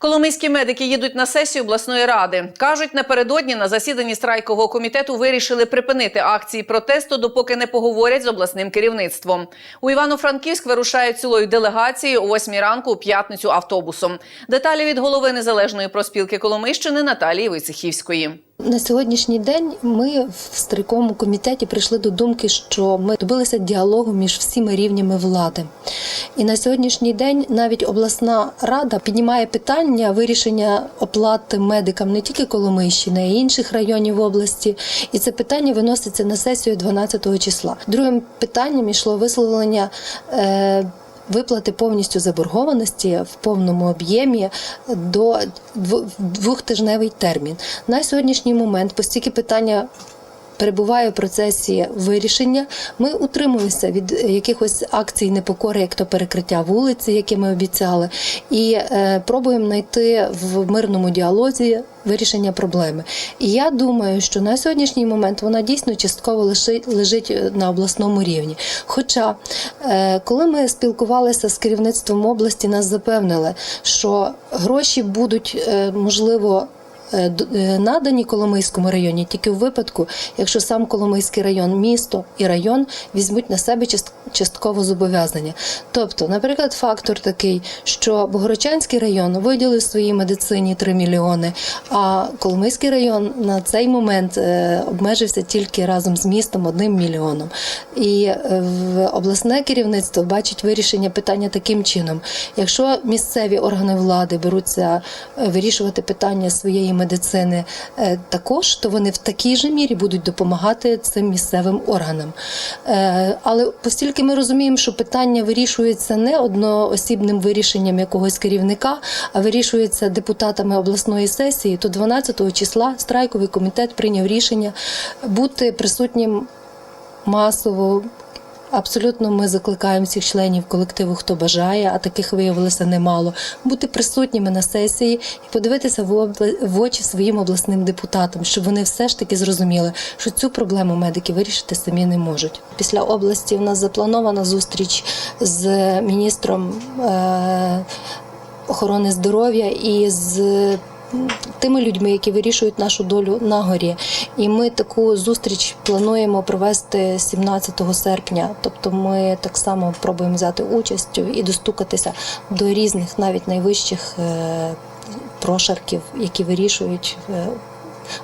Коломийські медики їдуть на сесію обласної ради. Кажуть, напередодні на засіданні страйкового комітету вирішили припинити акції протесту, допоки не поговорять з обласним керівництвом. У Івано-Франківськ вирушають цілою делегацією о 8 ранку у п'ятницю автобусом. Деталі від голови незалежної проспілки Коломийщини Наталії Войцехівської. На сьогоднішній день ми в стриковому комітеті прийшли до думки, що ми добилися діалогу між всіма рівнями влади. І на сьогоднішній день навіть обласна рада піднімає питання вирішення оплати медикам не тільки Коломийщини, а й інших районів області. І це питання виноситься на сесію 12 числа. Другим питанням йшло висловлення. Е, Виплати повністю заборгованості в повному об'ємі до дво- двохтижневий термін. На сьогоднішній момент, постільки питання перебуває в процесі вирішення, ми утримуємося від якихось акцій непокори, як то перекриття вулиці, які ми обіцяли, і е, пробуємо знайти в мирному діалозі вирішення проблеми. І я думаю, що на сьогоднішній момент вона дійсно частково лишить, лежить на обласному рівні. Хоча, е, коли ми спілкувалися з керівництвом області, нас запевнили, що гроші будуть е, можливо. Е, е, Надані Коломийському районі тільки в випадку, якщо сам Коломийський район, місто і район візьмуть на себе частково зобов'язання. Тобто, наприклад, фактор такий, що Богородчанський район виділив своїй медицині 3 мільйони, а Коломийський район на цей момент е, обмежився тільки разом з містом одним мільйоном. І обласне керівництво бачить вирішення питання таким чином: якщо місцеві органи влади беруться вирішувати питання своєї медицини е, також, то вони в такій же мірі будуть допомагати цим місцевим органам. Е, Але оскільки ми розуміємо, що питання вирішується не одноосібним вирішенням якогось керівника, а вирішується депутатами обласної сесії, то 12 числа страйковий комітет прийняв рішення бути присутнім масово. Абсолютно ми закликаємо всіх членів колективу, хто бажає, а таких виявилося немало, бути присутніми на сесії і подивитися в, очі своїм обласним депутатам, щоб вони все ж таки зрозуміли, що цю проблему медики вирішити самі не можуть. Після області в нас запланована зустріч з міністром е- охорони здоров'я і з тими людьми, які вирішують нашу долю на горі. І ми таку зустріч плануємо провести 17 серпня. Тобто ми так само пробуємо взяти участь і достукатися до різних, навіть найвищих е, прошарків, які вирішують.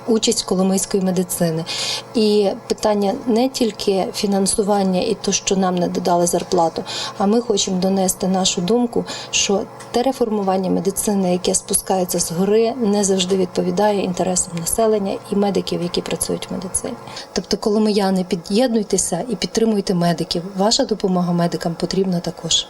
Участь коломийської медицини і питання не тільки фінансування і то, що нам не додали зарплату, а ми хочемо донести нашу думку, що те реформування медицини, яке спускається з гори, не завжди відповідає інтересам населення і медиків, які працюють в медицині. Тобто, коломияни, під'єднуйтеся і підтримуйте медиків. Ваша допомога медикам потрібна також.